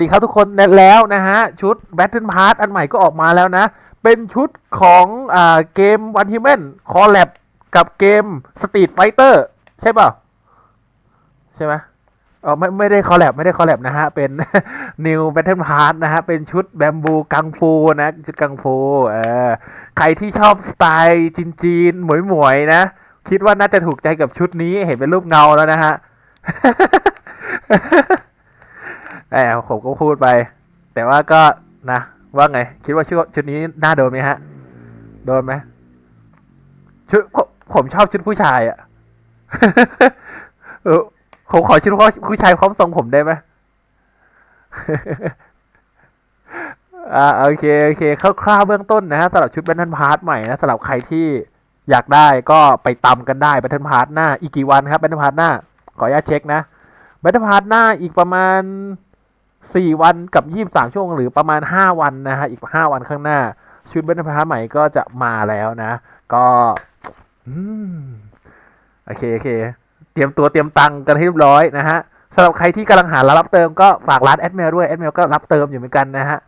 ดีครับทุกคนแล้วนะฮะ ชุด Battle Pass อันใหม่ก็ออกมาแล้วนะ เป็นชุดของอ่าเกม One Human คอลแลบกับเกม Street Fighter ใช่เปล่า ใช่ไหมเออไม่ไม่ได้คอลแลบไม่ได้คอลแลบนะฮะ เป็น New Battle Pass นะฮะ เป็นชุดแบมบูกังฟูนะ ชุดกังฟูเออใครที่ชอบสไตล์จีนๆหมวยหมวยๆนะ คิดว่าน่าจะถูกใจกับชุดนี้เห็นเป็นรูปเงาแล้วนะฮะ ก็พูดไป แต่ว่าก็นะว่าไง คิดว่าชุดชุดนี้น่าโดนไหมฮะ โดนไหมชุดผมชอบชุดผู้ชายอะเออผมขอชุดผู้ชายพร้อมทรงผมได้ไหมอ่าโอเคโอเคคร่าวๆเบื้องต้นนะฮะสำหรับชุดแบทเทิลพาร์ทใหม่นะสำหรับใครที่อยากได้ก็ไปตำกันได้แบทเทิลพาร์ทหน้าอีกกี่วันครับแบทเทิลพาร์ทหน้า ขออนุญาตเช็คนะแบทเทิลพาร์ทหน้าอีกประมาณ 4 วันกับ 23 ชั่วโมงหรือประมาณ 5 วันนะฮะ อีก 5 วันข้างหน้า ชุดเบทเทิลพาใหม่ก็จะมาแล้วนะ ก็อืมโอเคโอเค เตรียมตัวเตรียมตังค์กันให้เรียบร้อยนะฮะสำหรับใครที่กำลังหาร้านรับเติมก็ฝากร้านแอดเมลด้วยแอดเมลก็รับเติมอยู่เหมือนกันนะฮะ